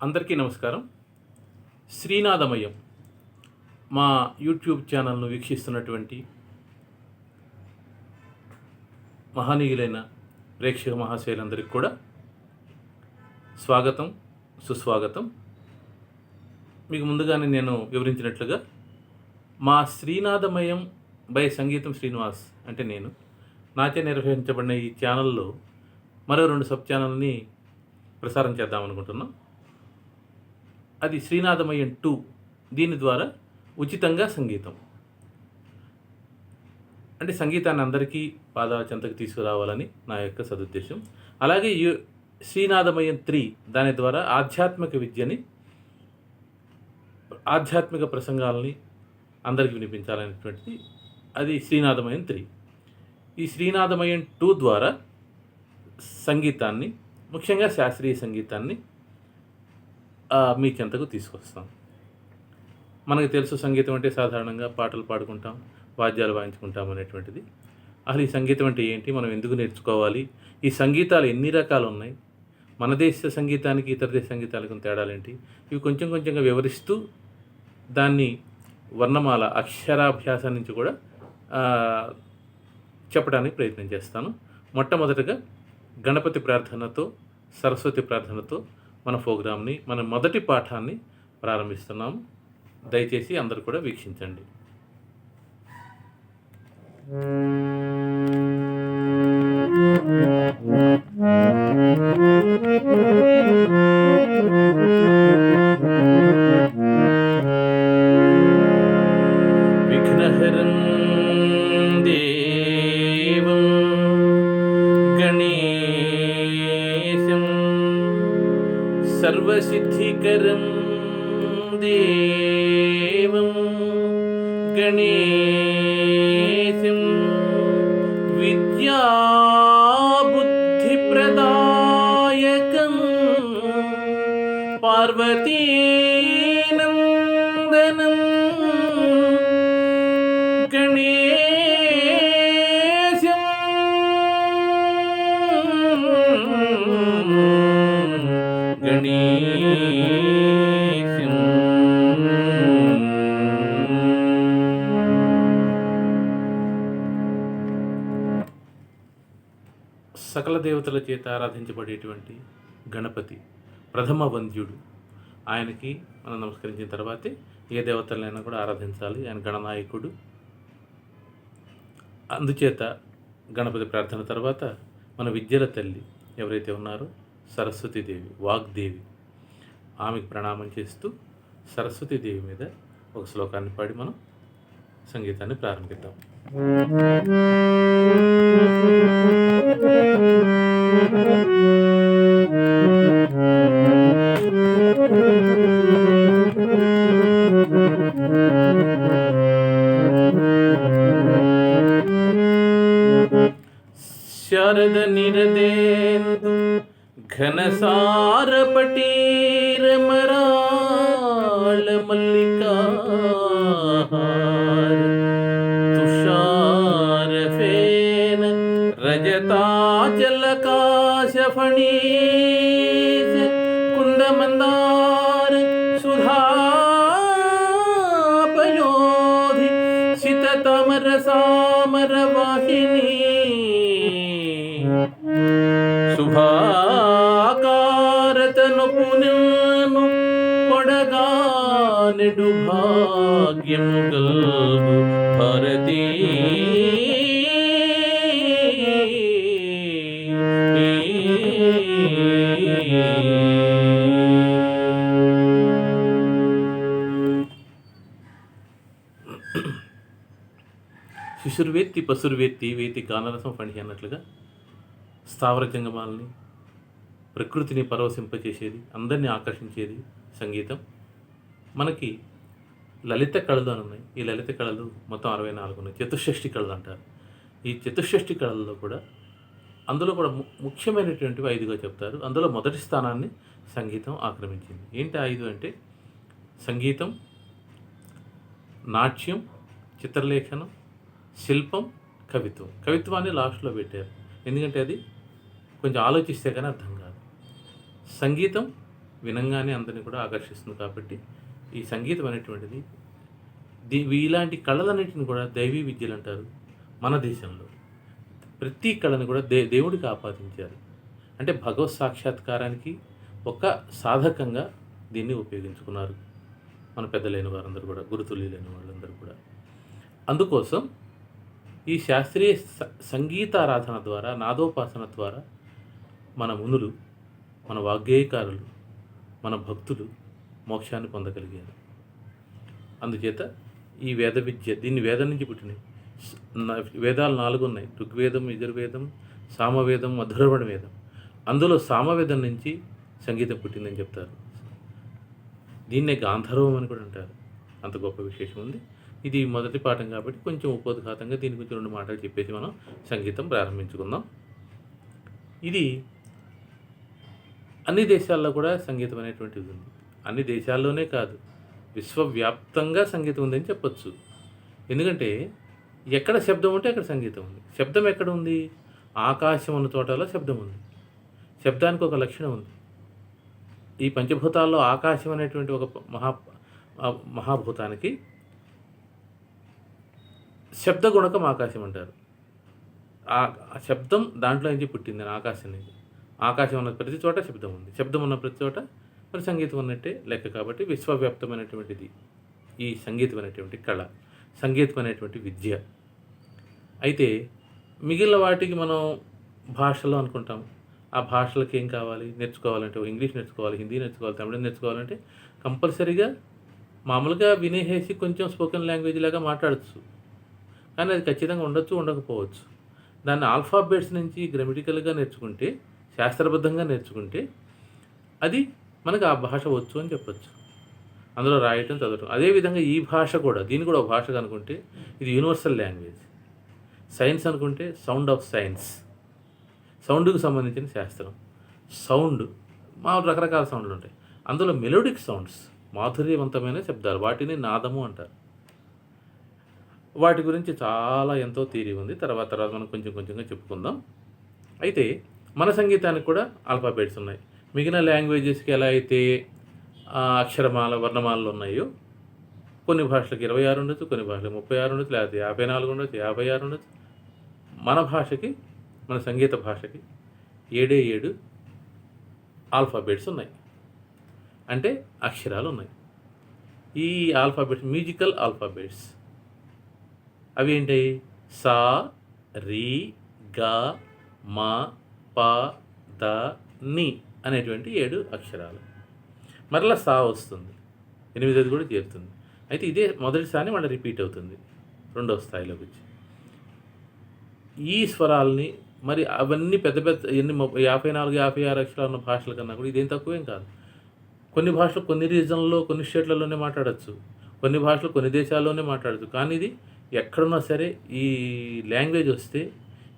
అందరికీ నమస్కారం. శ్రీనాథమయం మా యూట్యూబ్ ఛానల్ను వీక్షిస్తున్నటువంటి మహనీయులైన ప్రేక్షక మహాశయులందరికీ కూడా స్వాగతం సుస్వాగతం. మీకు ముందుగానే నేను వివరించినట్లుగా మా శ్రీనాథమయం బై సంగీతం శ్రీనివాస్ అంటే నేను. నాచే నిర్వహించబడిన ఈ ఛానల్లో మరో రెండు సబ్ ఛానల్ని ప్రసారం చేద్దాం అనుకుంటున్నాం అది శ్రీనాథమయ్యన్ టూ. దీని ద్వారా ఉచితంగా సంగీతం. అంటే సంగీతాన్ని అందరికీ పాదాల చెంతకు తీసుకురావాలని నా యొక్క సదుద్దేశం. అలాగే యు శ్రీనాథమయం త్రీ దాని ద్వారా ఆధ్యాత్మిక విద్యని ఆధ్యాత్మిక ప్రసంగాలని అందరికి వినిపించాలనేటువంటిది అది శ్రీనాథమయం త్రీ. ఈ శ్రీనాథమయం టూ ద్వారా సంగీతాన్ని ముఖ్యంగా శాస్త్రీయ సంగీతాన్ని మీ చెంతకు తీసుకొస్తాం? మనకు తెలుసు సంగీతం అంటే సాధారణంగా పాటలు పాడుకుంటాం వాద్యాలు వాయించుకుంటాం అనేటువంటిది. అసలు ఈ సంగీతం అంటే ఏంటి? మనం ఎందుకు నేర్చుకోవాలి? ఈ సంగీతాలు ఎన్ని రకాలు ఉన్నాయి? మన దేశ సంగీతానికి ఇతర దేశ సంగీతాలకు తేడాలేంటి ఇవి కొంచెం కొంచెంగా వివరిస్తూ దాన్ని వర్ణమాల అక్షరాభ్యాసం నుంచి కూడా చెప్పడానికి ప్రయత్నం చేస్తాను. మొట్టమొదటగా గణపతి ప్రార్థనతో సరస్వతి ప్రార్థనతో మన ప్రోగ్రామ్ని మన మొదటి పాఠాన్ని ప్రారంభిస్తున్నాము దయచేసి అందరు కూడా వీక్షించండి. సకల దేవతల చేత ఆరాధించబడేటువంటి గణపతి ప్రథమ వంద్యుడు. ఆయనకి మనం నమస్కరించిన తర్వాతే ఏ దేవతలైనా కూడా ఆరాధించాలి. ఆయన గణనాయకుడు. అందుచేత గణపతి ప్రార్థన తర్వాత మన విద్యల తల్లి ఎవరైతే ఉన్నారో సరస్వతీదేవి వాగ్దేవి ఆమెకు ప్రణామం చేస్తూ సరస్వతీదేవి మీద ఒక శ్లోకాన్ని పాడి మనం సంగీతాన్ని ప్రారంభిద్దాం. शरद शारदनिरदेन्दु घनसारपटीरमरालमल्लिका गणेश कुंद मंदार सुधापयोधि सिततमर सामर वाहिनी शुभाकारतनुपुनिल्मु कोडगानिडु भाग्यमुगल् శిశుర్వేత్తి పసురువేత్తి వేతి కానరసం ఫణి అన్నట్లుగా స్థావర జంగమాలని ప్రకృతిని పరవశింపచేసేది అందరినీ ఆకర్షించేది సంగీతం. మనకి లలిత కళలు అని ఉన్నాయి. ఈ లలిత కళలు మొత్తం అరవై నాలుగు ఉన్నాయి. చతుషష్ఠి కళలు అంటారు. ఈ చతుషష్ఠి కళల్లో కూడా అందులో కూడా ము- ముఖ్యమైనటువంటివి ఐదుగా చెప్తారు. అందులో మొదటి స్థానాన్ని సంగీతం ఆక్రమించింది. ఏంటి ఐదు అంటే సంగీతం నాట్యం చిత్రలేఖనం శిల్పం కవిత్వం. కవిత్వాన్ని లాస్ట్లో పెట్టారు. ఎందుకంటే అది కొంచెం ఆలోచిస్తే కానీ అర్థం కాదు. సంగీతం వినంగానే అందరిని కూడా ఆకర్షిస్తుంది కాబట్టి ఈ సంగీతం అనేటువంటిది దీ ఇలాంటి కళలన్నింటిని కూడా దైవీ విద్యలు అంటారు మన దేశంలో. ప్రతి కళను కూడా దే దేవుడికి ఆపాదించారు. అంటే భగవత్ సాక్షాత్కారానికి ఒక సాధకంగా దీన్ని ఉపయోగించుకున్నారు మన పెద్దలైన వారందరూ కూడా గురుతుల్యులైన వాళ్ళందరూ కూడా. అందుకోసం ఈ శాస్త్రీయ సంగీతారాధన ద్వారా నాదోపాసన ద్వారా మన మునులు మన వాగ్గేయకారులు మన భక్తులు మోక్షాన్ని పొందగలిగారు. అందుచేత ఈ వేద విద్య దీన్ని వేదం నుంచి పుట్టినాయి వేదాలు నాలుగు ఉన్నాయి. ఋగ్వేదం యజుర్వేదం సామవేదం అధుర్వణ వేదం. అందులో సామవేదం నుంచి సంగీతం పుట్టిందని చెప్తారు. దీన్నే గాంధర్వం అని కూడా అంటారు. అంత గొప్ప విశేషం ఉంది. ఇది మొదటి పాఠం కాబట్టి కొంచెం ఉపోద్ఘాతంగా దీని గురించి రెండు మాటలు చెప్పేసి మనం సంగీతం ప్రారంభించుకుందాం. ఇది అన్ని దేశాల్లో కూడా సంగీతం అనేటువంటిది ఉంది. అన్ని దేశాల్లోనే కాదు విశ్వవ్యాప్తంగా సంగీతం ఉందని చెప్పొచ్చు. ఎందుకంటే ఎక్కడ శబ్దం ఉంటే అక్కడ సంగీతం ఉంది. శబ్దం ఎక్కడ ఉంది? ఆకాశం ఉన్న చోటలో శబ్దం ఉంది. శబ్దానికి ఒక లక్షణం ఉంది. ఈ పంచభూతాల్లో ఆకాశం అనేటువంటి ఒక మహా మహాభూతానికి శబ్ద గుణకం ఆకాశం అంటారు. ఆ శబ్దం దాంట్లో నుంచి పుట్టింది ఆకాశం నుంచి. ఆకాశం ఉన్న ప్రతి చోట శబ్దం ఉంది. శబ్దం ఉన్న ప్రతి చోట మరి సంగీతం ఉన్నట్టే లెక్క కాబట్టి విశ్వవ్యాప్తమైనటువంటిది ఈ సంగీతం అనేటువంటి కళ సంగీతం అనేటువంటి విద్య. అయితే మిగిలిన వాటికి మనం భాషలో అనుకుంటాం. ఆ భాషలకు ఏం కావాలి? నేర్చుకోవాలంటే ఇంగ్లీష్ నేర్చుకోవాలి హిందీ నేర్చుకోవాలి తమిళం నేర్చుకోవాలంటే కంపల్సరీగా మామూలుగా వినేసేసి కొంచెం స్పోకెన్ లాంగ్వేజ్ లాగా మాట్లాడచ్చు. కానీ అది ఖచ్చితంగా ఉండొచ్చు ఉండకపోవచ్చు. దాన్ని ఆల్ఫాబెట్స్ నుంచి గ్రామటికల్గా నేర్చుకుంటే శాస్త్రబద్ధంగా నేర్చుకుంటే అది మనకు ఆ భాష వచ్చు అని చెప్పచ్చు. అందులో రాయటం చదవటం. అదేవిధంగా ఈ భాష కూడా దీన్ని కూడా ఒక భాషగా అనుకుంటే ఇది యూనివర్సల్ లాంగ్వేజ్. సైన్స్ అనుకుంటే సౌండ్ ఆఫ్ సైన్స్. సౌండ్కు సంబంధించిన శాస్త్రం. సౌండ్ మా రకరకాల సౌండ్లు ఉంటాయి. అందులో మెలోడిక్ సౌండ్స్ మాధుర్యవంతమైన శబ్దాలు వాటిని నాదము అంటారు. వాటి గురించి చాలా ఎంతో థీరీ ఉంది. తర్వాత తర్వాత మనం కొంచెం కొంచెంగా చెప్పుకుందాం. అయితే మన సంగీతానికి కూడా ఆల్ఫాబెట్స్ ఉన్నాయి. మిగిలిన లాంగ్వేజెస్కి ఎలా అయితే అక్షరమాల వర్ణమాలలు ఉన్నాయో కొన్ని భాషలకు ఇరవై ఆరు ఉండొచ్చు కొన్ని భాషలకు ముప్పై ఆరు ఉండొచ్చు లేకపోతే యాభై నాలుగు ఉండొచ్చు యాభై ఆరు ఉండొచ్చు. మన భాషకి మన సంగీత భాషకి ఏడే ఏడు ఆల్ఫాబెట్స్ ఉన్నాయి. అంటే అక్షరాలు ఉన్నాయి. ఈ ఆల్ఫాబెట్స్ మ్యూజికల్ ఆల్ఫాబెట్స్ అవి ఏంటి? సా రి గా మా ప ద ని అనేటువంటి ఏడు అక్షరాలు. మరలా సా వస్తుంది. ఎనిమిదది కూడా చేరుతుంది. అయితే ఇదే మొదటిసారి మళ్ళీ రిపీట్ అవుతుంది. రెండవ స్థాయిలోకి వచ్చి. ఈ స్వరాల్ని మరి అవన్నీ పెద్ద పెద్ద ఎన్ని యాభై నాలుగు యాభై ఆరు అక్షరాలు ఉన్న భాషల కన్నా కూడా ఇదేం తక్కువేం కాదు. కొన్ని భాషలు కొన్ని రీజన్లో కొన్ని స్టేట్లలోనే మాట్లాడచ్చు. కొన్ని భాషలు కొన్ని దేశాల్లోనే మాట్లాడచ్చు. కానీ ఇది ఎక్కడున్నా సరే ఈ లాంగ్వేజ్ వస్తే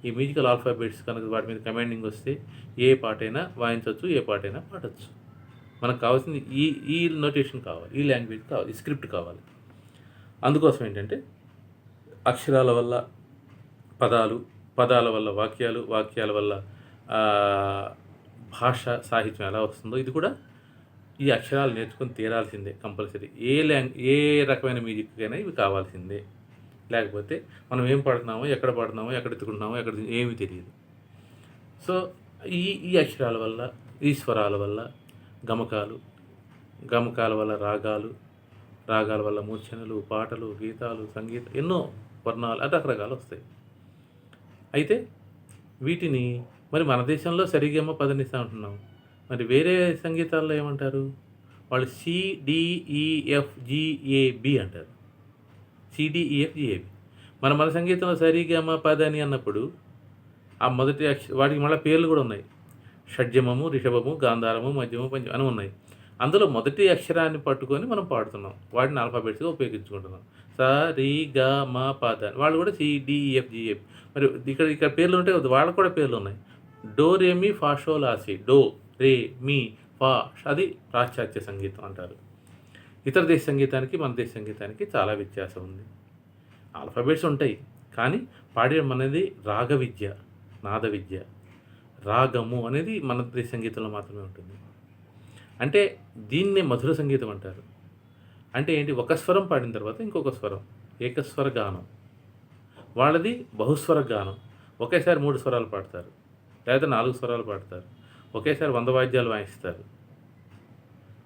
ఈ మ్యూజికల్ ఆల్ఫాబెట్స్ కనుక వాటి మీద కమాండింగ్ వస్తే ఏ పాటైనా వాయించవచ్చు ఏ పాటైనా పాడచ్చు. మనకు కావాల్సింది ఈ ఈ నోటేషన్ కావాలి ఈ లాంగ్వేజ్ కావాలి ఈ స్క్రిప్ట్ కావాలి. అందుకోసం ఏంటంటే అక్షరాల వల్ల పదాలు పదాల వల్ల వాక్యాలు వాక్యాల వల్ల భాష సాహిత్యం ఎలా వస్తుందో ఇది కూడా ఈ అక్షరాలు నేర్చుకొని తీరాల్సిందే కంపల్సరీ. ఏ లాంగ్ ఏ రకమైన మ్యూజిక్ అయినా ఇవి కావాల్సిందే. లేకపోతే మనం ఏం పాడుతున్నామో ఎక్కడ పాడుతున్నామో ఎక్కడ ఎత్తుకుంటున్నామో ఎక్కడ ఏమీ తెలియదు. సో ఈ ఈ అక్షరాల వల్ల ఈ స్వరాల వల్ల గమకాలు గమకాల వల్ల రాగాలు రాగాల వల్ల మూర్ఛనలు పాటలు గీతాలు సంగీత ఎన్నో వర్ణాలు అది రకరకాలు వస్తాయి. అయితే వీటిని మరి మన దేశంలో సరిగేమో పదనిస్తా ఉంటున్నాం మరి వేరే సంగీతాల్లో ఏమంటారు? వాళ్ళు సిడిఈఎఫ్జిఏబి అంటారు. సిడిఈఎఫ్జిఏబి మన మన సంగీతంలో సరిగమ పదని అన్నప్పుడు ఆ మొదటి అక్ష వాటికి మళ్ళీ పేర్లు కూడా ఉన్నాయి. షడ్జమము రిషభము గాంధారము మధ్యము పంచం అని ఉన్నాయి. అందులో మొదటి అక్షరాన్ని పట్టుకొని మనం పాడుతున్నాం. వాటిని ఆల్ఫాబెట్స్గా ఉపయోగించుకుంటున్నాం. స రి గ మ పాద వాళ్ళు కూడా సిడిఎఫ్జిఎఫ్ మరి ఇక్కడ ఇక్కడ పేర్లు ఉంటే వాళ్ళకు కూడా పేర్లు ఉన్నాయి. డో రే మీ ఫా షో లాసి డో రే మీ ఫా అది పాశ్చాత్య సంగీతం అంటారు. ఇతర దేశ సంగీతానికి మన దేశ సంగీతానికి చాలా వ్యత్యాసం ఉంది. ఆల్ఫాబెట్స్ ఉంటాయి కానీ పాడడం అనేది రాగ విద్య నాద విద్య. రాగము అనేది మన దేశ సంగీతంలో మాత్రమే ఉంటుంది. అంటే దీన్నే మధుర సంగీతం అంటారు. అంటే ఏంటి? ఒక స్వరం పాడిన తర్వాత ఇంకొక స్వరం ఏకస్వర గానం. వాళ్ళది బహుస్వర గానం. ఒకేసారి మూడు స్వరాలు పాడతారు లేదా నాలుగు స్వరాలు పాడతారు. ఒకేసారి వంద వాయిద్యాలు వాయిస్తారు.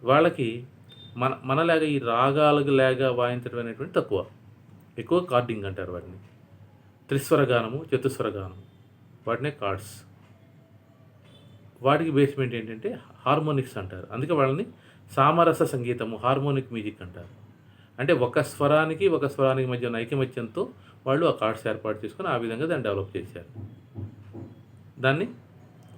వాళ్ళకి మన మనలాగా ఈ రాగాలకు లేగా వాయించడం అనేటువంటి తక్కువ. ఎక్కువ కార్డింగ్ అంటారు వాటిని. త్రిస్వర గానము చతుస్వర వాటినే కార్డ్స్. వాటికి బేస్మెంట్ ఏంటంటే హార్మోనిక్స్ అంటారు. అందుకే వాళ్ళని సామరస సంగీతము హార్మోనిక్ మ్యూజిక్ అంటారు. అంటే ఒక స్వరానికి ఒక స్వరానికి మధ్య ఉన్న ఐకమత్యంతో వాళ్ళు ఆ కార్డ్స్ ఏర్పాటు చేసుకొని ఆ విధంగా దాన్ని డెవలప్ చేశారు. దాన్ని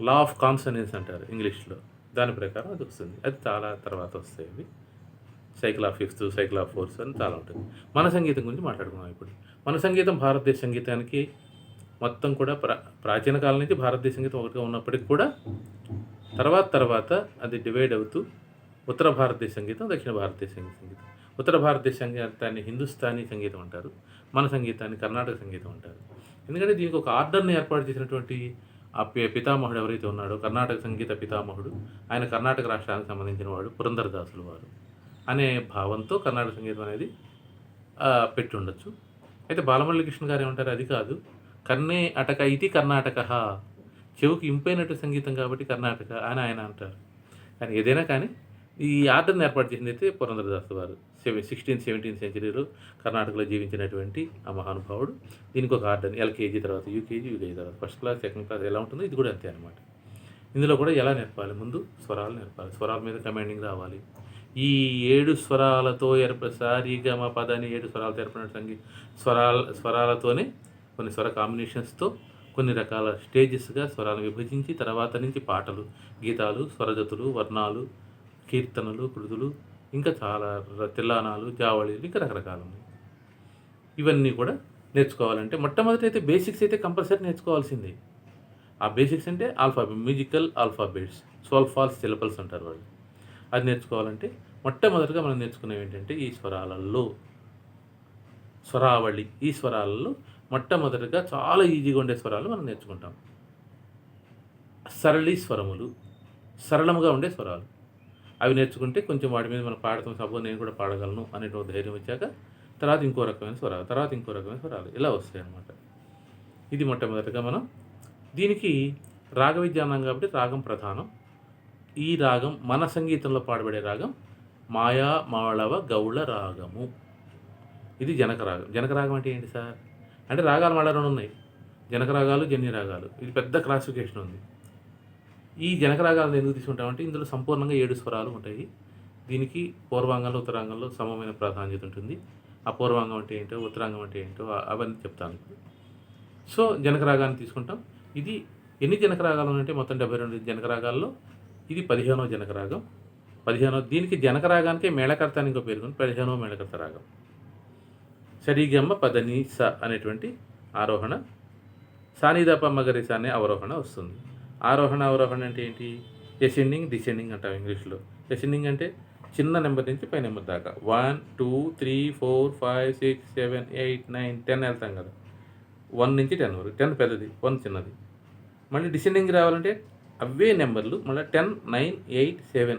లా ఆఫ్ కాన్సనెన్స్ అంటారు ఇంగ్లీష్లో. దాని ప్రకారం అది వస్తుంది. అది చాలా తర్వాత వస్తాయి cycle of fifth cycle of fourth అని చాలా ఉంటుంది మన సంగీతం గురించి మాట్లాడుకున్నాం ఇప్పుడు. మన సంగీతం భారతదేశ సంగీతానికి మొత్తం కూడా ప్రా ప్రాచీన కాలం నుంచి భారతదేశ సంగీతం ఒకటిగా ఉన్నప్పటికీ కూడా తర్వాత తర్వాత అది డివైడ్ అవుతూ ఉత్తర భారతదేశ సంగీతం దక్షిణ భారతదేశ సంగీతం. ఉత్తర భారతదేశ సంగీతాన్ని హిందుస్థానీ సంగీతం అంటారు. మన సంగీతాన్ని కర్ణాటక సంగీతం అంటారు. ఎందుకంటే దీనికి ఒక ఆర్డర్ని ఏర్పాటు చేసినటువంటి ఆ పితామహుడు ఎవరైతే ఉన్నాడో కర్ణాటక సంగీత పితామహుడు ఆయన కర్ణాటక రాష్ట్రానికి సంబంధించిన వాడు పురంధరదాసులు వారు. అనే భావంతో కర్ణాటక సంగీతం అనేది పెట్టి ఉండొచ్చు అయితే బాలమురళి కృష్ణ గారు ఏమంటారు? అది కాదు. కర్ణే అటక ఇది కర్ణాటక. చెవుకి ఇంపైనట్టు సంగీతం కాబట్టి కర్ణాటక అని ఆయన అంటారు. కానీ ఏదైనా కానీ ఈ ఆర్డర్ని ఏర్పాటు చేసింది అయితే పురంధరదాస్ వారు. సెవెన్ సిక్స్టీన్ సెవెంటీన్ సెంచరీలో కర్ణాటకలో జీవించినటువంటి ఆ మహానుభావుడు. దీనికి ఒక ఆర్డర్ ఎల్కేజీ తర్వాత యూకేజీ యూకేజీ తర్వాత ఫస్ట్ క్లాస్ సెకండ్ క్లాస్ ఎలా ఉంటుందో ఇది కూడా అంతే అనమాట ఇందులో కూడా ఎలా నేర్పాలి? ముందు స్వరాలు నేర్పాలి. స్వరాల మీద కమాండింగ్ రావాలి. ఈ ఏడు స్వరాలతో ఏర్ప సారీగమ మా పదాన్ని ఏడు స్వరాలతో ఏర్పడిన సంగీ స్వరాల స్వరాలతోనే కొన్ని స్వర కాంబినేషన్స్తో కొన్ని రకాల స్టేజెస్గా స్వరాలను విభజించి తర్వాత నుంచి పాటలు గీతాలు స్వరజతులు వర్ణాలు కీర్తనలు కృతులు ఇంకా చాలా తిల్లానాలు జావళీలు ఇంకా రకరకాలు ఉన్నాయి. ఇవన్నీ కూడా నేర్చుకోవాలంటే మొట్టమొదటి అయితే బేసిక్స్ అయితే కంపల్సరీ నేర్చుకోవాల్సిందే. ఆ బేసిక్స్ అంటే ఆల్ఫాబెట్ మ్యూజికల్ ఆల్ఫాబెట్స్ సోల్ఫాల్స్ సిలబల్స్ అంటారు వాళ్ళు. అది నేర్చుకోవాలంటే మొట్టమొదటిగా మనం నేర్చుకునేవి ఏంటంటే ఈ స్వరాలలో. స్వరావళి ఈ స్వరాలలో మొట్టమొదటిగా చాలా ఈజీగా ఉండే స్వరాలు మనం నేర్చుకుంటాం. సరళి స్వరములు సరళముగా ఉండే స్వరాలు. అవి నేర్చుకుంటే కొంచెం వాటి మీద మనం పాడతాం సపోజ్ నేను కూడా పాడగలను అనేటువంటి ధైర్యం వచ్చాక తర్వాత ఇంకో రకమైన స్వరాలు తర్వాత ఇంకో రకమైన స్వరాలు ఇలా వస్తాయి అన్నమాట. ఇది మొట్టమొదటిగా మనం. దీనికి రాగ విజ్ఞానం కాబట్టి రాగం ప్రధానం. ఈ రాగం మన సంగీతంలో పాడబడే రాగం మాయా మాళవ గౌళ రాగము. ఇది జనకరాగం జనకరాగం అంటే ఏంటి సార్? అంటే రాగాలు మళ్ళా రెండు ఉన్నాయి. జనకరాగాలు జన్య రాగాలు. ఇది పెద్ద క్లాసిఫికేషన్ ఉంది. ఈ జనకరాగాలను ఎందుకు తీసుకుంటామంటే ఇందులో సంపూర్ణంగా ఏడు స్వరాలు ఉంటాయి. దీనికి పూర్వాంగంలో ఉత్తరాంగంలో సమమైన ప్రాధాన్యత ఉంటుంది. ఆ పూర్వాంగం అంటే ఏంటో ఉత్తరాంగం అంటే ఏంటో అవన్నీ చెప్తాను సో జనకరాగాన్ని తీసుకుంటాం. ఇది ఎన్ని జనకరాగాలు ఉన్నాయంటే మొత్తం డెబ్బై రెండు జనక రాగాల్లో. ఇది పదిహేనవ జనకరాగం పదిహేనో దీనికి జనక రాగానికే మేళకర్త అని ఇంకో పేరు పదిహేనో మేళకర్త రాగం. సరిగమ్మ పదని స అనేటువంటి ఆరోహణ సానిదప గరిస అనే అవరోహణ వస్తుంది. ఆరోహణ అవరోహణ అంటే ఏంటి? ఎసెండింగ్ డిసెండింగ్ అంటాం ఇంగ్లీష్లో. ఎసెండింగ్ అంటే చిన్న నెంబర్ నుంచి పై నెంబర్ దాకా. One two three four five six seven eight nine ten వెళ్తాం కదా. వన్ నుంచి టెన్ వరకు. టెన్ పెద్దది వన్ చిన్నది. మళ్ళీ డిసెండింగ్ రావాలంటే అవే నెంబర్లు. మళ్ళీ ten nine eight seven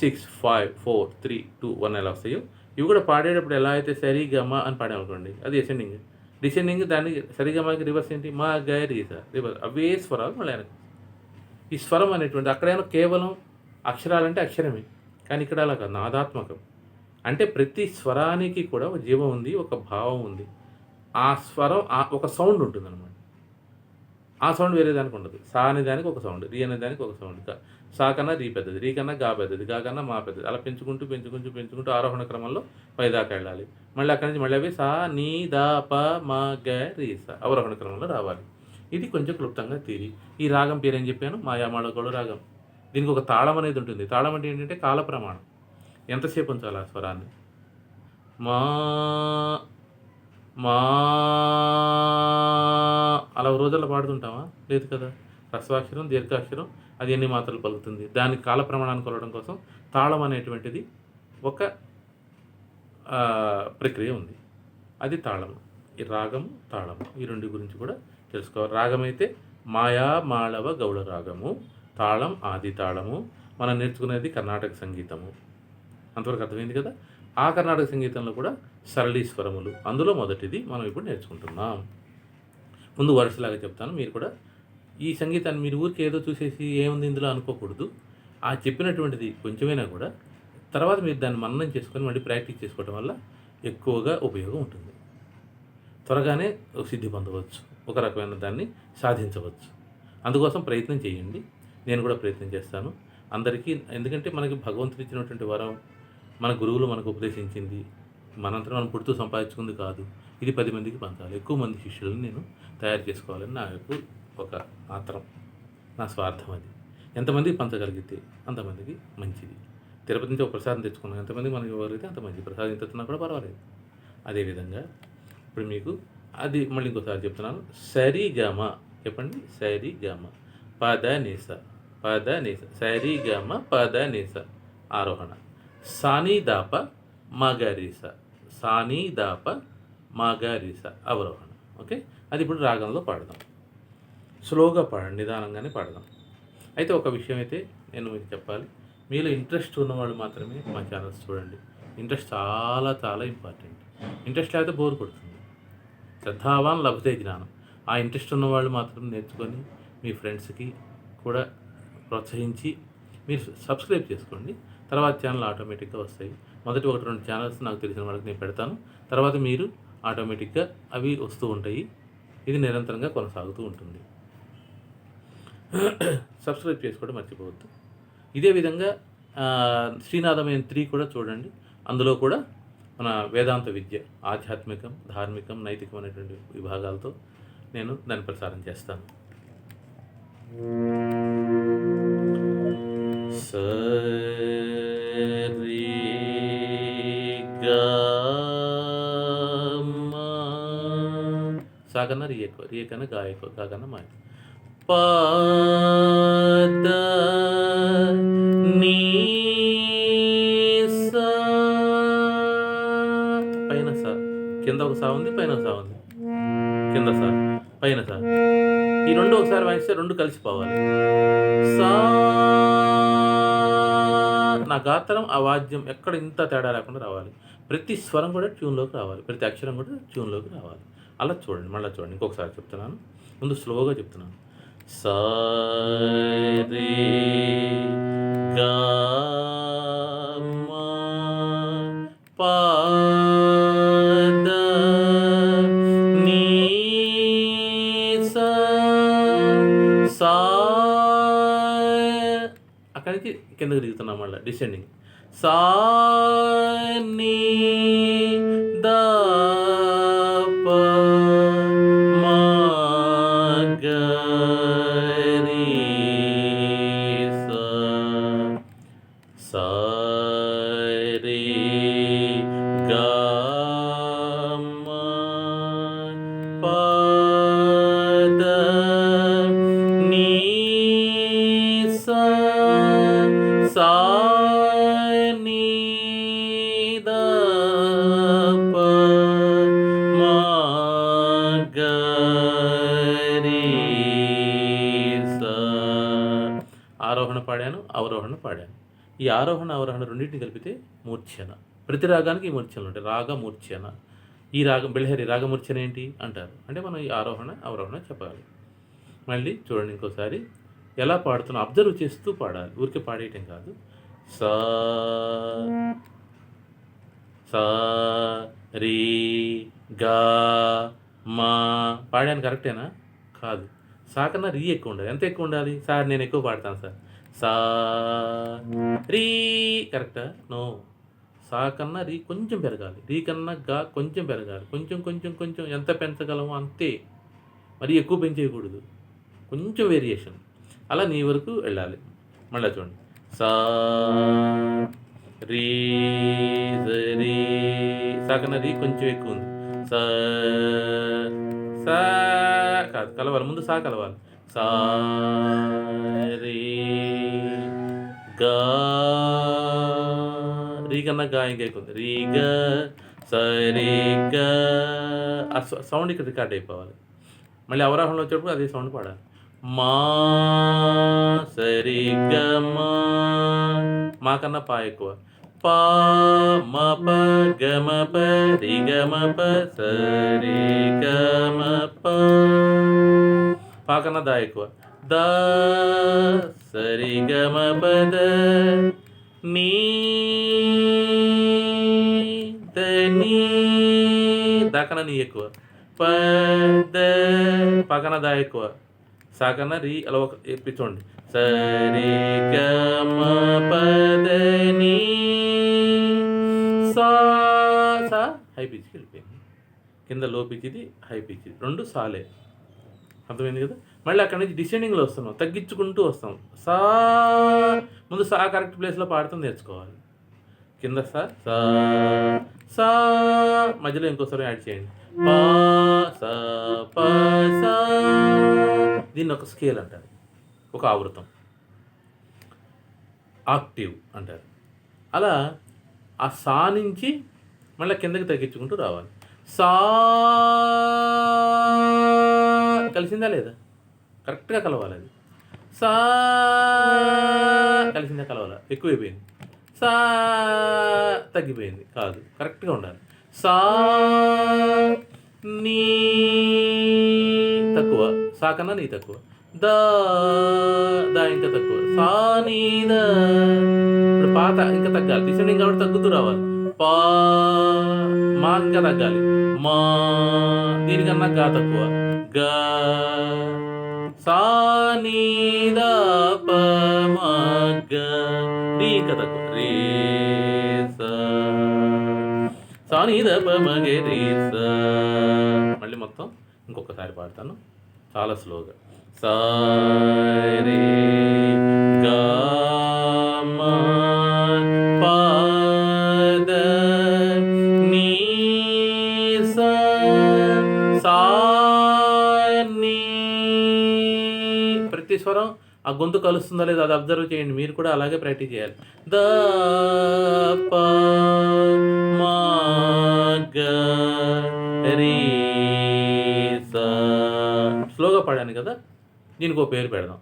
six five four three two one ఎలా వస్తాయో. ఇవి కూడా పాడేటప్పుడు ఎలా అయితే సరిగమ అని పాడామనుకోండి అది ఎసెండింగ్ డిసెండింగ్ దాన్ని సరిగమకి రివర్స్ ఏంటి? మా గై రివర్స్ అవే స్వరాలు మళ్ళీ వెనక్కి. ఈ స్వరం అనేటువంటి అక్కడైనా కేవలం అక్షరాలంటే అక్షరమే కానీ ఇక్కడ అలా కాదు నాదాత్మకం. అంటే ప్రతి స్వరానికి కూడా ఒక జీవం ఉంది ఒక భావం ఉంది. ఆ స్వరం ఆ ఒక సౌండ్ ఉంటుంది అనమాట ఆ సౌండ్ వేరే దానికి ఉండదు. సా అనే దానికి ఒక సౌండ్ రి అనే దానికి ఒక సౌండ్ సా కన్నా రీ పెద్దది రీ కన్నా గా పెద్దది గా కన్నా మా పెద్దది. అలా పెంచుకుంటూ పెంచుకుంటూ పెంచుకుంటూ ఆరోహణ క్రమంలో పైదాకా వెళ్ళాలి. మళ్ళీ అక్కడి నుంచి మళ్ళీ అవి సా నీ దా ప మా గ రీ సా అవరోహణ క్రమంలో రావాలి. ఇది కొంచెం క్లుప్తంగా తీరి. ఈ రాగం పేరు చెప్పాను? మాయామాళగోళ రాగం. దీనికి ఒక తాళం అనేది ఉంటుంది. తాళం అంటే ఏంటంటే కాల ప్రమాణం. ఎంతసేపు ఉంచాలి ఆ స్వరాన్ని? మా మా అలా రోజుల్లో పాడుతుంటామా లేదు కదా? హ్రస్వాక్షరం దీర్ఘాక్షరం అది ఎన్ని మాత్రలు పలుకుతుంది? దాని కాల ప్రమాణాన్ని కొలవడం కోసం తాళం అనేటువంటిది ఒక ప్రక్రియ ఉంది. అది తాళం ఈ రాగము తాళము. ఈ రెండు గురించి కూడా తెలుసుకోవాలి. రాగం అయితే మాయా మాళవ గౌడ రాగము. తాళం ఆది తాళము. మనం నేర్చుకునేది కర్ణాటక సంగీతము. అంతవరకు అర్థమైంది కదా? ఆ కర్ణాటక సంగీతంలో కూడా సరళీ స్వరములు అందులో మొదటిది మనం ఇప్పుడు నేర్చుకుంటున్నాం. ముందు వరుసలాగా చెప్తాను. మీరు కూడా ఈ సంగీతాన్ని మీరు ఊరికి ఏదో చూసేసి ఏముంది ఇందులో అనుకోకూడదు. ఆ చెప్పినటువంటిది కొంచెమైనా కూడా తర్వాత మీరు దాన్ని మననం చేసుకొని మళ్ళీ ప్రాక్టీస్ చేసుకోవడం వల్ల ఎక్కువగా ఉపయోగం ఉంటుంది. త్వరగానే సిద్ధి పొందవచ్చు. ఒక రకమైన దాన్ని సాధించవచ్చు. అందుకోసం ప్రయత్నం చేయండి. నేను కూడా ప్రయత్నం చేస్తాను. అందరికీ ఎందుకంటే మనకి భగవంతుడు ఇచ్చినటువంటి వరం మన గురువులు మనకు ఉపదేశించింది మనంతా మనం పుడుతూ సంపాదించుకుంది కాదు. ఇది పది మందికి పంచాలి. ఎక్కువ మంది శిష్యులను నేను తయారు చేసుకోవాలని నా యొక్క ఒక ఆత్రం నా స్వార్థం అది. ఎంతమందికి పంచగలిగితే అంతమందికి మంచిది. తిరుపతి నుంచి ఒక ప్రసాదం తెచ్చుకున్నాం. ఎంతమంది మనకి ఇవ్వగలిగితే అంత మంచి ప్రసాదం ఎంత తిన్నా కూడా పర్వాలేదు. అదేవిధంగా ఇప్పుడు మీకు అది మళ్ళీ ఇంకోసారి చెప్తున్నాను. సరిగమ. చెప్పండి. సరిగమ. పద నిస పద నిస సరిగమ పద నిస ఆరోహణ. సానిదాప మగరిస. సానిదాప మగరిస. అవరోహణ. ఓకే? అది ఇప్పుడు రాగంలో పాడదాం. స్లోగా పాడండి నిదానంగానే పాడదాం. అయితే ఒక విషయం అయితే నేను మీకు చెప్పాలి. మీలో ఇంట్రెస్ట్ ఉన్నవాళ్ళు మాత్రమే మా ఛానల్స్ చూడండి. ఇంట్రెస్ట్ చాలా చాలా ఇంపార్టెంట్. ఇంట్రెస్ట్ లేకపోతే బోర్ కొడుతుంది. శ్రద్ధావాన్ లభతే జ్ఞానం. ఆ ఇంట్రెస్ట్ ఉన్నవాళ్ళు మాత్రం నేర్చుకొని మీ ఫ్రెండ్స్కి కూడా ప్రోత్సహించి మీరు సబ్స్క్రైబ్ చేసుకోండి. తర్వాత ఛానల్ ఆటోమేటిక్గా వస్తాయి. మొదటి ఒకటి రెండు ఛానల్స్ నాకు తెలిసిన వాళ్ళకి నేను పెడతాను. తర్వాత మీరు ఆటోమేటిక్గా అవి వస్తూ ఉంటాయి. ఇది నిరంతరంగా కొనసాగుతూ ఉంటుంది. సబ్స్క్రైబ్ చేసుకోవడం మర్చిపోవద్దు. ఇదే విధంగా శ్రీనాథమైన త్రీ కూడా చూడండి. అందులో కూడా మన వేదాంత విద్య ఆధ్యాత్మికం ధార్మికం నైతికం అనేటువంటి విభాగాలతో నేను దాన్ని ప్రసారం చేస్తాను. సరి సాగన్న రియకో ఎక్కువ గాయకో కన్నా మాయకో ఎక్కువ నీ పైన సా. కింద ఒక సా ఉంది పైన సా ఉంది. కింద సా పైన సా. ఈ రెండు ఒకసారి వాయిస్తే రెండు కలిసిపోవాలి. సా. నా గాత్రం ఆ వాద్యం ఎక్కడ ఇంత తేడా లేకుండా రావాలి. ప్రతి స్వరం కూడా ట్యూన్లోకి రావాలి. ప్రతి అక్షరం కూడా ట్యూన్లోకి రావాలి. అలా చూడండి మళ్ళీ చూడండి. ఇంకొకసారి చెప్తున్నాను. ముందు స్లోగా చెప్తున్నాను. సా రే గా మా పా ద నీ సా సా అక్కడి నుంచి కిందకి దిగుతున్నాం మళ్ళీ డిసెండింగ్ సా నీ దా ఈ ఆరోహణ అవరోహణ రెండింటిని కలిపితే మూర్ఛన. ప్రతి రాగానికి ఈ మూర్ఛనలు ఉంటాయి. రాగ మూర్ఛన ఈ రాగం బెళహరి రాగమూర్ఛన ఏంటి? అంటారు. అంటే మనం ఈ ఆరోహణ అవరోహణ చెప్పాలి. మళ్ళీ చూడండి ఇంకోసారి. ఎలా పాడుతున్నా అబ్జర్వ్ చేస్తూ పాడాలి. ఊరికే పాడేయటం కాదు. సా సా రీ గా మా. పాడాను కరెక్టేనా? కాదు. సా కన్నా రీ ఎక్కువ ఉండాలి. ఎంత ఎక్కువ ఉండాలి? సార్ నేను ఎక్కువ పాడతాను సార్. సా రీ. కరెక్టా నో సా కన్నా రీ కొంచెం పెరగాలి. రీ కన్నా గా కొంచెం పెరగాలి. కొంచెం కొంచెం కొంచెం ఎంత పెంచగలమో అంతే. మరి ఎక్కువ పెంచేయకూడదు. కొంచెం వేరియేషన్ అలా నీ వరకు వెళ్ళాలి. మళ్ళీ చూడండి. సా రీ రీ. సా కన్నా రీ కొంచెం ఎక్కువ ఉంది. సా సా. కాదు కలవాలి. ముందు సా కలవాలి. సా రీ గా రీ కన్నా గా ఇంకా ఎక్కువ ఉంది రీ గ. ఆ సౌండ్ ఇక్కడ రికార్డ్ అయిపోవాలి. మళ్ళీ అవరాహంలో వచ్చేటప్పుడు అదే సౌండ్ పాడాలి. మా సరి గ మా. మా కన్నా పా ఎక్కువ. పా మ ప గ మ ప రి గ మ ప సరి గ మ ప. పాకన్నా దా ఎక్కువ దా సరిగమ పద నీ నీ దాకన నీ ఎక్కువ. పద పాకన దా ఎక్కువ సాకన రీ అలా ఒక ఎప్పించండి సరి గమ పద నీ సా సా హై పిచ్కి వెళ్ళిపోయింది. కింద లో పిచ్చిది హై పిచ్చిది. రెండు సాలే. అర్థమైంది కదా? మళ్ళీ అక్కడ నుంచి డిసెండింగ్లో వస్తున్నాం. తగ్గించుకుంటూ వస్తాం. సా ముందు సా కరెక్ట్ ప్లేస్లో పాడుతూ నేర్చుకోవాలి. కింద సా సా సా మధ్యలో ఇంకోసారి యాడ్ చేయండి. పా సా పా సా. దీన్ని ఒక స్కేల్ అంటారు. ఒక ఆవృతం. ఆక్టివ్ అంటారు. అలా ఆ సా నుంచి మళ్ళీ కిందకి తగ్గించుకుంటూ రావాలి. సా కలిసిందా లేదా? కరెక్ట్గా కలవాలి అది? సా కలిసిందా కలవాలా? ఎక్కువైపోయింది. సా తగ్గిపోయింది. కాదు. కరెక్ట్గా ఉండాలి. సా నీ తక్కువ. సా కన్నా నీ తక్కువ. దా దా ఇంకా తక్కువ. సా నీ దా. ఇప్పుడు పాత ఇంకా తగ్గాలి. డిసెండింగ్ కాబట్టి తగ్గుతూ రావాలి. పా అని రగ్గాలి మా దీనికన్నా గా తక్కువ. గా. సాని ప రీ కథకు రే సాని ద ప మగే రే మళ్ళీ మొత్తం ఇంకొకసారి పాడతాను. చాలా స్లోగా. సా రే గా మా స్వరం ఆ గొంతు కలుస్తుందా లేదా అది అబ్జర్వ్ చేయండి. మీరు కూడా అలాగే ప్రాక్టీస్ చేయాలి. ద ప మా గ రీ స్లోగా పాడాను కదా? దీనికి ఒక పేరు పెడదాం.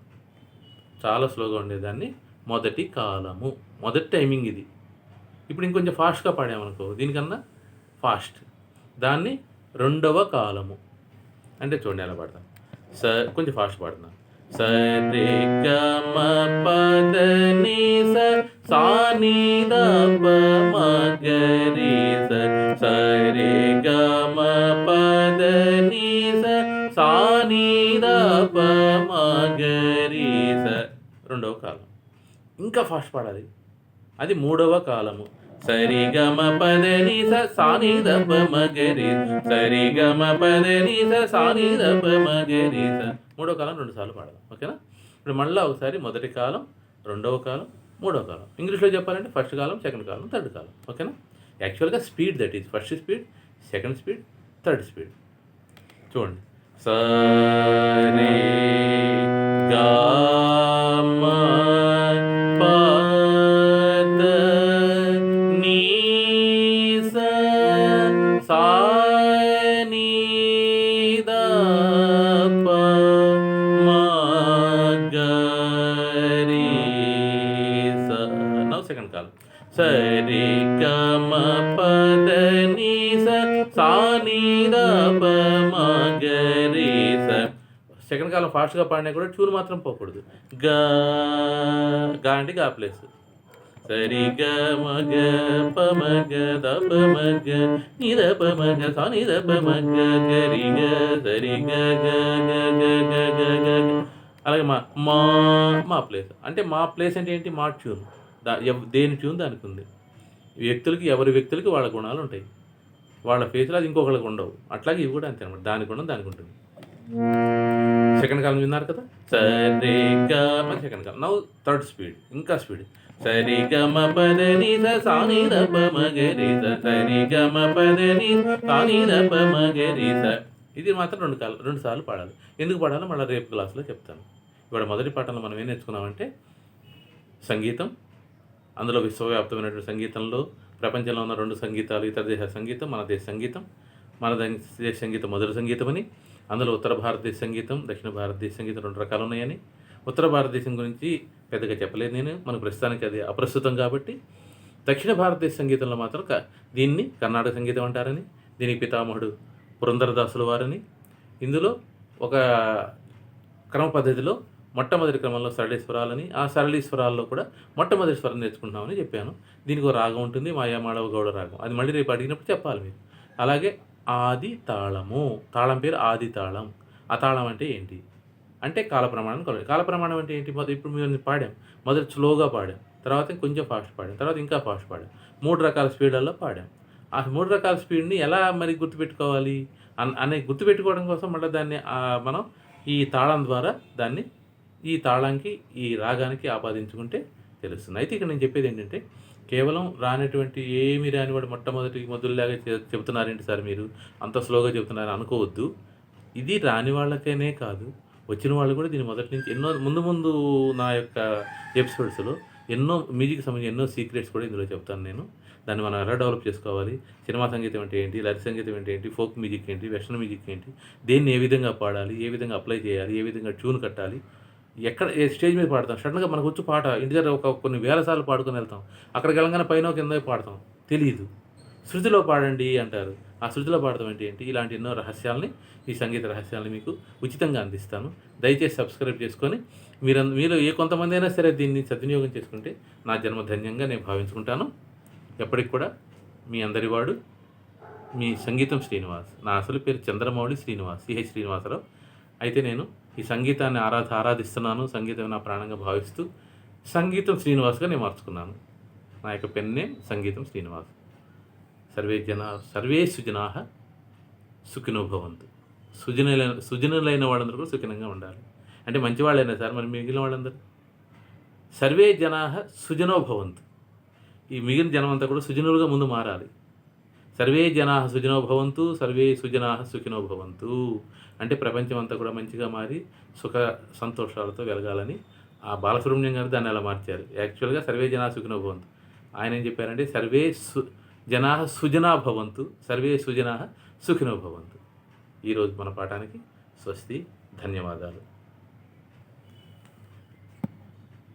చాలా స్లోగా ఉండేదాన్ని. మొదటి కాలము. మొదటి టైమింగ్ ఇది. ఇప్పుడు ఇంకొంచెం ఫాస్ట్గా పాడామనుకో దీనికన్నా ఫాస్ట్ దాన్ని రెండవ కాలము. అంటే చూడండి ఎలా పాడతాం. స కొంచెం ఫాస్ట్ పాడుతున్నాను. స గమ పద మ ప ద ని స ద ప మ గ రి స స గమ పద ని స సా ద ప మ గ రి స రెండవ కాలం. ఇంకా ఫాస్ట్ పాడాలి. అది మూడవ కాలము. సరి గమ పదని స సాని దప మగరి సరి గమ పదని స సాని దప మగరి స మూడో కాలం రెండు సార్లు పాడదాం. ఓకేనా? ఇప్పుడు మళ్ళీ ఒకసారి మొదటి కాలం రెండవ కాలం మూడవ కాలం. ఇంగ్లీష్లో చెప్పాలంటే ఫస్ట్ కాలం సెకండ్ కాలం థర్డ్ కాలం. ఓకేనా? యాక్చువల్గా speed that is first speed second speed third speed. చూడండి. సరే గా ఫాస్ట్గా పాడినా కూడా ట్యూన్ మాత్రం పోకూడదు. గా గా అంటే గా ప్లేస్. సరి గ మగ పమగ దప మగ సా గరి గ సరి గ గ గ గ గ గ గ. అలాగే మా మా మా ప్లేస్. అంటే మా ప్లేస్ అంటే ఏంటి? మా ట్యూన్. దా దేని ట్యూన్? దానికి ఉంది. వ్యక్తులకి ఎవరి వ్యక్తులకి వాళ్ళ గుణాలు ఉంటాయి. వాళ్ళ ఫేస్లో అది ఇంకొకళ్ళకి ఉండవు. అట్లాగే ఇవి కూడా అంతే అనమాట దానికి ఉండదు దానికి ఉంటుంది. సెకండ్ కాలం విన్నారు కదా? సరే సెకండ్ కాలం. నౌ థర్డ్ స్పీడ్ ఇంకా స్పీడ్ సరి పదని సాని పదని సాని ఇది మాత్రం రెండు కాలం రెండు సార్లు పాడాలి. ఎందుకు పాడాలో? మళ్ళీ రేపు క్లాస్లో చెప్తాను. ఇవాళ మొదటి పాఠంలో మనం ఏం నేర్చుకున్నామంటే సంగీతం. అందులో విశ్వవ్యాప్తమైనటువంటి సంగీతంలో ప్రపంచంలో ఉన్న రెండు సంగీతాలు ఇతర దేశాల సంగీతం మన దేశ సంగీతం. మన దేశ సంగీతం మధుర సంగీతం అని అందులో ఉత్తర భారతదేశ సంగీతం దక్షిణ భారతదేశ సంగీతం రెండు రకాలు ఉన్నాయని ఉత్తర భారతదేశం గురించి పెద్దగా చెప్పలేదు నేను. మనకు ప్రస్తుతానికి అది అప్రస్తుతం కాబట్టి. దక్షిణ భారతదేశ సంగీతంలో మాత్రం క- దీన్ని కర్ణాటక సంగీతం అంటారని దీనికి పితామహుడు పురంధరదాసులు వారని. ఇందులో ఒక క్రమ పద్ధతిలో మొట్టమొదటి క్రమంలో సరళీశ్వరాలని ఆ సరళీ స్వరాల్లో కూడా మొట్టమొదటి స్వరం నేర్చుకుంటున్నామని చెప్పాను. దీనికి ఒక రాగం ఉంటుంది మాయామాడవ గౌడ రాగం. అది మళ్ళీ రేపు అడిగినప్పుడు చెప్పాలి మీరు. అలాగే ఆది తాళము తాళం పేరు ఆది తాళం ఆ తాళం అంటే ఏంటి? అంటే కాల ప్రమాణం కాలప్రమాణం కాల ప్రమాణం అంటే ఏంటి? మొదటి ఇప్పుడు మేము పాడాం. మొదటి స్లోగా పాడాం. తర్వాత కొంచెం ఫాస్ట్ పాడాం. తర్వాత ఇంకా ఫాస్ట్ పాడాం. మూడు రకాల స్పీడ్లలో పాడాం. ఆ మూడు రకాల స్పీడ్ని ఎలా మరి గుర్తుపెట్టుకోవాలి? అన్ అనే గుర్తుపెట్టుకోవడం కోసం మళ్ళీ దాన్ని మనం ఈ తాళం ద్వారా దాన్ని ఈ తాళానికి ఈ రాగానికి ఆపాదించుకుంటే తెలుస్తుంది. అయితే ఇక్కడ నేను చెప్పేది ఏంటంటే కేవలం రానటువంటి ఏమి రానివాడు మొట్టమొదటి మొదలులాగా చెబుతున్నారేంటి సార్ మీరు? అంత స్లోగా చెబుతున్నారు అనుకోవద్దు. ఇది రాని వాళ్ళకనే కాదు. వచ్చిన వాళ్ళు కూడా దీని మొదటి నుంచి ఎన్నో ముందు ముందు నా యొక్క ఎపిసోడ్స్లో ఎన్నో మ్యూజిక్ సంబంధించి ఎన్నో సీక్రెట్స్ కూడా ఇందులో చెప్తాను నేను. దాన్ని మనం ఎలా డెవలప్ చేసుకోవాలి? సినిమా సంగీతం అంటే ఏంటి? లలిత సంగీతం అంటే ఏంటి? ఫోక్ మ్యూజిక్ ఏంటి? వెస్ట్రన్ మ్యూజిక్ ఏంటి? దేన్ని ఏ విధంగా పాడాలి? ఏ విధంగా అప్లై చేయాలి? ఏ విధంగా ట్యూన్ కట్టాలి? ఎక్కడ ఏ స్టేజ్ మీద పాడతాం? సడన్గా మనకు వచ్చి పాట. ఇంటి దగ్గర ఒక కొన్ని వేల సార్లు పాడుకొని వెళ్తాం. అక్కడికి వెళ్ళగానే పైన కింద పాడతాం. తెలియదు శృతిలో పాడండి అంటారు. ఆ శృతిలో పాడతాం అంటే ఏంటి? ఇలాంటి ఎన్నో రహస్యాలని ఈ సంగీత రహస్యాలని మీకు ఉచితంగా అందిస్తాను. దయచేసి సబ్స్క్రైబ్ చేసుకొని మీరు మీరు ఏ కొంతమంది అయినా సరే దీన్ని సద్వినియోగం చేసుకుంటే నా జన్మ ధన్యంగా నేను భావించుకుంటాను. ఎప్పటికి కూడా మీ అందరి వాడు మీ సంగీతం శ్రీనివాస్. నా అసలు పేరు చంద్రమౌళి శ్రీనివాస్. సిహెచ్ శ్రీనివాసరావు. అయితే నేను ఈ సంగీతాన్ని ఆరాధ ఆరాధిస్తున్నాను. సంగీతం నా ప్రాణంగా భావిస్తూ సంగీతం శ్రీనివాస్గా నేను మార్చుకున్నాను. నా యొక్క పెన్ నేమ్ సంగీతం శ్రీనివాస్. సర్వే జన సర్వే సుజనా సుఖినో భవంతు. సుజనులైన సుజనులైన వాళ్ళందరూ కూడా సుఖినంగా ఉండాలి. అంటే మంచి వాళ్ళైనా సార్ మరి మిగిలిన వాళ్ళందరూ? సర్వే జనా సుజనో భవంతు. ఈ మిగిలిన జనం అంతా కూడా సుజనులుగా ముందు మారాలి. సర్వే జనా సుజనో భవంతు సర్వే సుజనా సుఖినో భవంతు. అంటే ప్రపంచం అంతా కూడా మంచిగా మారి సుఖ సంతోషాలతో వెలగాలని ఆ బాలసుబ్రహ్మణ్యం గారు దాన్ని అలా మార్చారు. యాక్చువల్గా సర్వే జనా సుఖినో భవంతు. ఆయన ఏం చెప్పారంటే సర్వే సు జనా సుజనా భవంతు సర్వే సుజనా సుఖినో భవంతు. ఈరోజు మన పాఠానికి స్వస్తి ధన్యవాదాలు.